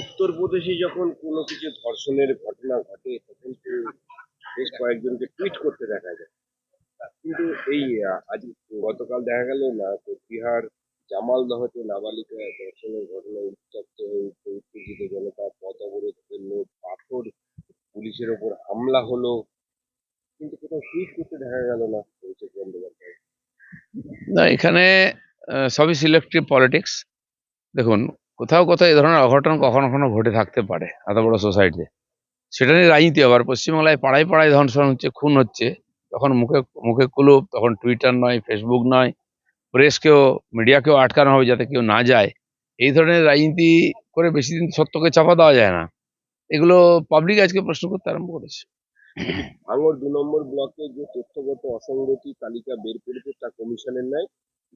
উত্তরপ্রদেশে যখন কোনো কিছু ধর্ষণের ঘটনা ঘটে, তখন তো বেশ কয়েকজনকে টুইট করতে দেখা যায়। কিন্তু এই আজ গতকাল দেখা গেল না বিহার জামালদহতে নাবালিকা ধর্ষণের ঘটনা উত্তপ্ত হয়ে উত্তেজিত জনতা, পথ অবরোধ করল, পাথর, পুলিশের ওপর হামলা হলো। কিন্তু কোথাও টুইট করতে দেখা গেল না বন্দ্যোপাধ্যায়। না, এখানে সবই সিলেক্টিভ পলিটিক্স দেখুন কোথাও কোথাও এই ধরনের অঘটন কখনো কখনো ঘটে থাকতে পারে, এত বড় সোসাইটিতে সেটা নিয়ে রাজনীতি আবার পশ্চিমবাংলায় পাড়ায় পাড়ায় ধর্ষণ হচ্ছে, খুন হচ্ছে। তখন মুখে মুখে কুলুপ, তখন টুইটার নয় ফেসবুক নয়। প্রেসকেও মিডিয়াকেও আটকানো হবে যাতে কেউ না যায়। এই ধরনের রাজনীতি করে বেশি দিন সত্যকে চাপা দেওয়া যায় না। এগুলো পাবলিক আজকে প্রশ্ন করতে আরম্ভ করেছে। ভাঙর দু নম্বর ব্লকে যে তথ্যগত অসঙ্গতি তালিকা বের করেছে তা কমিশনের নয়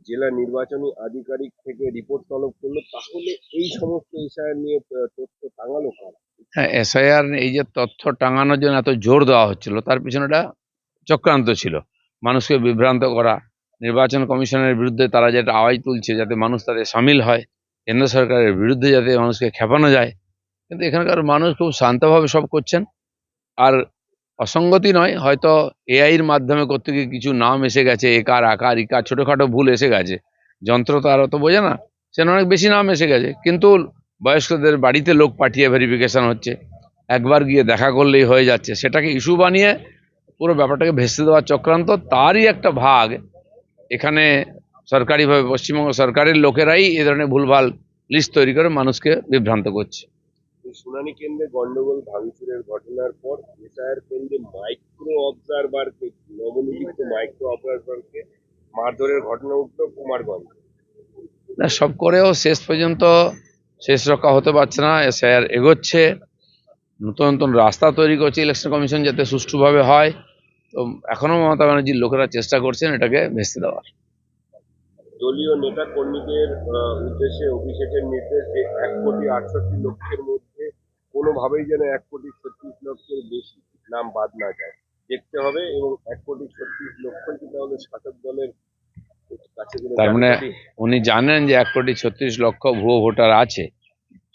জেলা নির্বাচনী আধিকারিক থেকে রিপোর্ট তলব করল, তাহলে এই সমস্ত এসআইআর নিয়ে তথ্য টাঙালো কারা? হ্যাঁ এসআইআর এই যে তথ্য টাঙানোর জন্য এত জোর দেওয়া হচ্ছিল, তার পিছনেটা চক্রান্ত ছিল। মানুষকে বিভ্রান্ত করা, নির্বাচন কমিশনের বিরুদ্ধে তারা যেটা আওয়াজ তুলছে যাতে মানুষ তাদের সামিল হয়, কেন্দ্র সরকারের বিরুদ্ধে যাতে মানুষকে খেপানো যায়। কিন্তু এখানকার মানুষ খুব শান্তভাবে সব করছেন। আর অসঙ্গতি নয়, হয়তো এআইয়ের মাধ্যমে করতে গিয়ে কিছু নাম এসে গেছে, একার আকার, ইকার, ছোটোখাটো ভুল এসে গেছে। যন্ত্র তো আর অত বোঝে না, সেখানে অনেক বেশি নাম এসে গেছে। কিন্তু বয়স্কদের বাড়িতে লোক পাঠিয়ে ভেরিফিকেশান হচ্ছে, একবার গিয়ে দেখা করলেই হয়ে যাচ্ছে। সেটাকে ইস্যু বানিয়ে পুরো ব্যাপারটাকে ভেস্তে দেওয়ার চক্রান্ত, তারই একটা ভাগ এখানে সরকারিভাবে, পশ্চিমবঙ্গ সরকারের লোকেরাই এ ধরনের ভুলভাল লিস্ট তৈরি করে মানুষকে বিভ্রান্ত করছে। শুনানি কেন্দ্রে গন্ডগোল ভাঙচুরের ঘটনার পর এসআইআর কেন্দ্রে মাইক্রো অবজারভারকে নবনিযুক্ত মাইক্রো অবজারভারকে মারধরের ঘটনা উঠল কুমারগঞ্জ। না সব করেও শেষ পর্যন্ত শেষ রক্ষা হতে পারছে না এসআইআর এগোচ্ছে। নতুন নতুন রাস্তা তৈরি করছে ইলেকশন কমিশন যাতে সুষ্ঠুভাবে হয়। তো এখনও মমতা ব্যানার্জির লোকেরা চেষ্টা করছেন এটাকে ভেস্তে দেওয়ার। দলীয় নেতা কর্মীদের উদ্দেশ্যে অভিষেকের নির্দেশ যে এক কোটি আটষট্টি লক্ষের মধ্যে কোনোভাবেই যেন এক কোটি ছত্রিশ লক্ষের বেশি নাম বাদ না যায়। দেখতে হবে এবং এক কোটি ছত্রিশ লক্ষ কি তাহলে শাসক দলের তার মানে উনি জানেন যে এক কোটি ছত্রিশ লক্ষ ভুয়ো ভোটার আছে।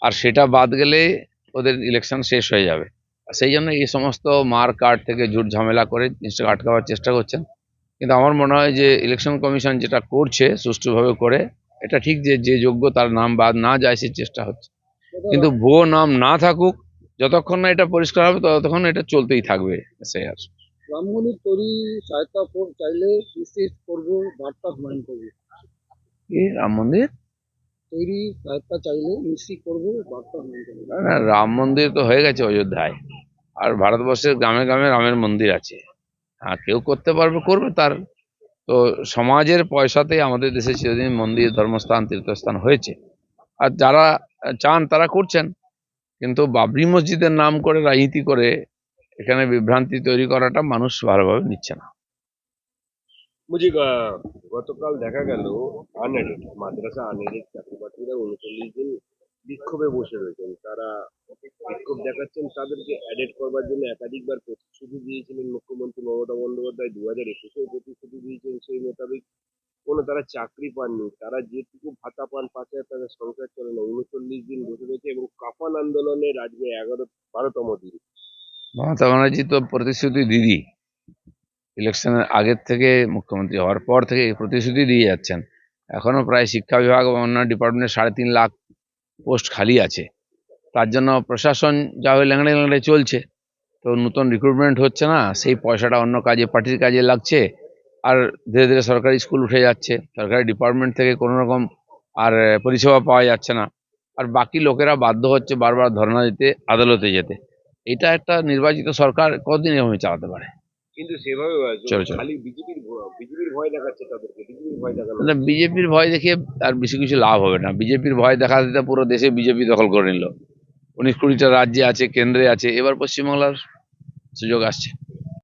আর সেটা বাদ গেলে ওদের ইলেকশন শেষ হয়ে যাবে। আর সেই জন্য এই সমস্ত মার কার্ড থেকে ঝুট ঝামেলা করে জিনিসটাকে আটকাবার চেষ্টা করছেন। কিন্তু আমার মনে হয় যে ইলেকশন কমিশন যেটা করছে সুষ্ঠুভাবে করে এটা ঠিক যে যে যোগ্য তার নাম বাদ না যায় সে চেষ্টা হচ্ছে। কিন্তু ভুয়ো নাম না থাকুক যতক্ষণ না এটা পরিষ্কার হবে ততক্ষণ এটা চলতেই থাকবে এসআইআর রামমন্দির তৈরি সহায়তা চাইলে নিশ্চিত করব বার্তা হুমায়ুন করব। কি? রাম মন্দির তৈরি সহায়তা চাইলে নিশ্চিত করব বার্তা হুমায়ুন করব। না, না, রাম মন্দির তো হয়ে গেছে অযোধ্যায়। আর ভারতবর্ষের গ্রামে গ্রামে রামের মন্দির আছে। হ্যাঁ কেউ করতে পারবে করবে তার। তো সমাজের পয়সাতেই আমাদের দেশে চিরদিন মন্দির ধর্মস্থান তীর্থস্থান হয়েছে। আর যারা চান তারা করছেন। কিন্তু বাবরি মসজিদের নাম করে রাজনীতি করে এখানে বিভ্রান্তি তৈরি করাটা মানুষ ভালোভাবে নিচ্ছে না। আহ, গতকাল দেখা গেল আনএডেড মাদ্রাসা আনএডেড চাকরি বাকরিরা উনচল্লিশ দিন বিক্ষোভে বসে রয়েছেন। তারা বিক্ষোভ দেখাচ্ছেন তাদেরকে অ্যাডেড করবার জন্য একাধিকবার প্রতিশ্রুতি দিয়েছিলেন মুখ্যমন্ত্রী মমতা বন্দ্যোপাধ্যায়। দু হাজার একুশেও প্রতিশ্রুতি দিয়েছেন সেই মোতাবেক কোনো তারা চাকরি পাননি, তারা যেটুকু ভাতা পান পাঁচ হাজার টাকার সংসার চলে না। উনচল্লিশ দিন বসে রয়েছে এবং কাফান আন্দোলনের আজকে এগারো, বারোতম দিন। মমতা ব্যানার্জি তো প্রতিশ্রুতি দিদি। ইলেকশনের আগের থেকে মুখ্যমন্ত্রী হওয়ার পর থেকে প্রতিশ্রুতি দিয়ে যাচ্ছেন। এখনও প্রায় শিক্ষা বিভাগ এবং অন্যান্য ডিপার্টমেন্টে সাড়ে তিন লাখ পোস্ট খালি আছে। তার জন্য প্রশাসন যা ওই ল্যাংড়ে ল্যাংড়ে চলছে। তো নতুন রিক্রুটমেন্ট হচ্ছে না, সেই পয়সাটা অন্য কাজে, পার্টির কাজে লাগছে। আর ধীরে ধীরে সরকারি স্কুল উঠে যাচ্ছে। সরকারি ডিপার্টমেন্ট থেকে কোনো রকম আর পরিষেবা পাওয়া যাচ্ছে না। আর বাকি লোকেরা বাধ্য হচ্ছে বারবার ধর্ণা দিতে আদালতে যেতে। এটা একটা নির্বাচিত সরকার কতদিন এভাবে চালাতে পারে? কিন্তু সেভাবে। খালি বিজেপির বিজেপির ভয় দেখাচ্ছে তাদেরকে। বিজেপির ভয় দেখানো বিজেপির ভয় দেখিয়ে আর বেশি কিছু লাভ হবে না। বিজেপির ভয় দেখা দিতে পুরো দেশে বিজেপি দখল করে নিল। উনিশ কুড়িটা রাজ্যে আছে কেন্দ্রে আছে। এবার পশ্চিমবাংলার সুযোগ আসছে।